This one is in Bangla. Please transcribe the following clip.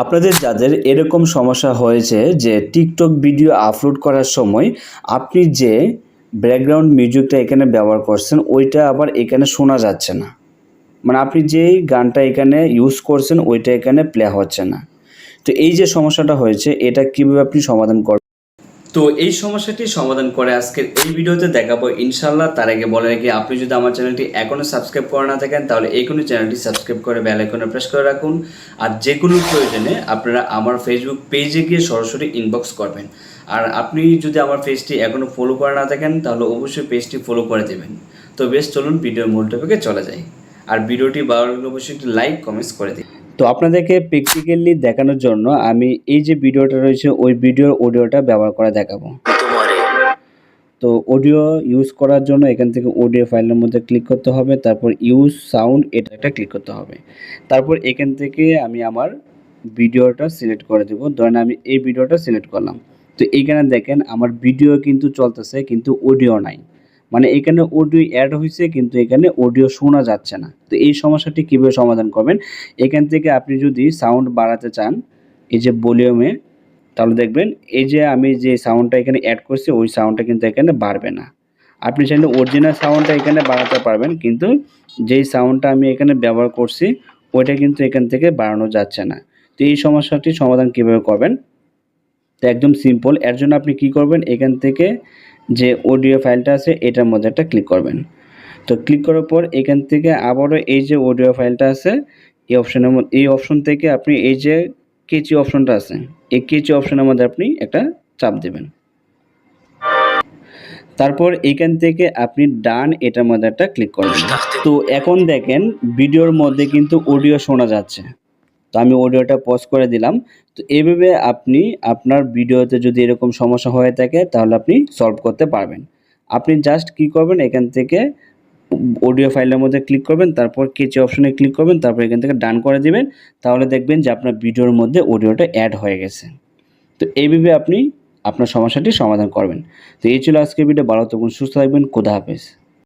আপনাদের যাদের এরকম সমস্যা হয়েছে যে টিকটক ভিডিও আপলোড করার সময় আপনি যে ব্যাকগ্রাউন্ড মিউজিকটা এখানে ব্যবহার করছেন, ওইটা আবার এখানে শোনা যাচ্ছে না। মানে আপনি যেই গানটা এখানে ইউজ করছেন, ওইটা এখানে প্লে হচ্ছে না। তো এই যে সমস্যাটা হয়েছে, এটা কীভাবে আপনি সমাধান করবেন তো এই সমস্যাটি সমাধান করে আজকের এই ভিডিওতে দেখাবো। ইনশাল্লাহ তার আগে বলে রাখি, আপনি যদি আমার চ্যানেলটি এখনও সাবস্ক্রাইব করে না থাকেন, তাহলে এই কোনো চ্যানেলটি সাবস্ক্রাইব করে বেল আইকনে প্রেস করে রাখুন। আর যে কোনো প্রয়োজনে আপনারা আমার ফেসবুক পেজে গিয়ে সরাসরি ইনবক্স করবেন। আর আপনি যদি আমার পেজটি এখনও ফলো করে না থাকেন, তাহলে অবশ্যই পেজটি ফলো করে দেবেন। তো বেশ, চলুন ভিডিওর মূল টপিকে চলে যাই। আর ভিডিওটি ভালো লাগলে অবশ্যই একটি লাইক কমেন্টস করে দিন। তো আপনাদেরকে প্র্যাকটিক্যালি দেখানোর জন্য আমি এই যে ভিডিওটা রয়েছে, ওই ভিডিওর অডিওটা ব্যবহার করে দেখাবো। তো অডিও ইউজ করার জন্য এখান থেকে অডিও ফাইলের মধ্যে ক্লিক করতে হবে, তারপর ইউজ সাউন্ড এটা একটা ক্লিক করতে হবে। তারপর এখান থেকে আমি আমার ভিডিওটা সিলেক্ট করে দেবো। ধরেন আমি এই ভিডিওটা সিলেক্ট করলাম। তো এইখানে দেখেন আমার ভিডিও কিন্তু চলতেছে, কিন্তু অডিও নাই। মানে এখানে অডিও অ্যাড হয়েছে কিন্তু এখানে অডিও শোনা যাচ্ছে না। তো এই সমস্যাটি কীভাবে সমাধান করবেন? এখান থেকে আপনি যদি সাউন্ড বাড়াতে চান, এই যে ভলিউমে তাহলে দেখবেন, এই যে আমি যে সাউন্ডটা এখানে অ্যাড করছি, ওই সাউন্ডটা কিন্তু এখানে বাড়বে না। আপনি চাইলে অরিজিনাল সাউন্ডটা এখানে বাড়াতে পারবেন, কিন্তু যেই সাউন্ডটা আমি এখানে ব্যবহার করছি, ওইটা কিন্তু এখান থেকে বাড়ানো যাচ্ছে না। তো এই সমস্যাটি সমাধান কীভাবে করবেন? তো একদম সিম্পল এর জন্য আপনি কি করবেন? এখান থেকে যে অডিও ফাইলটা আছে এটার মধ্যে একটা ক্লিক করবেন। তো ক্লিক করার পর এখান থেকে আবারও এই যে অডিও ফাইলটা আছে এই অপশনের মধ্যে এই অপশন থেকে আপনি এই যে কেচি অপশনটা আছে এই কেচি অপশনের মধ্যে আপনি একটা চাপ দেবেন। তারপর এখান থেকে আপনি ডান এটার মধ্যে একটা ক্লিক করবেন। তো এখন দেখেন ভিডিওর মধ্যে কিন্তু অডিও শোনা যাচ্ছে। আমি অডিওটা পজ করে দিলাম। তো এইভাবে আপনি আপনার ভিডিওতে যদি এরকম সমস্যা হয়ে থাকে, তাহলে আপনি সলভ করতে পারবেন। আপনি জাস্ট কি করবেন, এখান থেকে অডিও ফাইলের মধ্যে ক্লিক করবেন, তারপর কেচি অপশনে ক্লিক করবেন, তারপর এখান থেকে ডান করে দিবেন। তাহলে দেখবেন যে আপনার ভিডিওর মধ্যে অডিওটা অ্যাড হয়ে গেছে। তো এইভাবে আপনি আপনার সমস্যাটি সমাধান করবেন। তো এই ছিল আজকের ভিডিও ভালো থাকুন, সুস্থ থাকবেন। খোদা হাফেজ।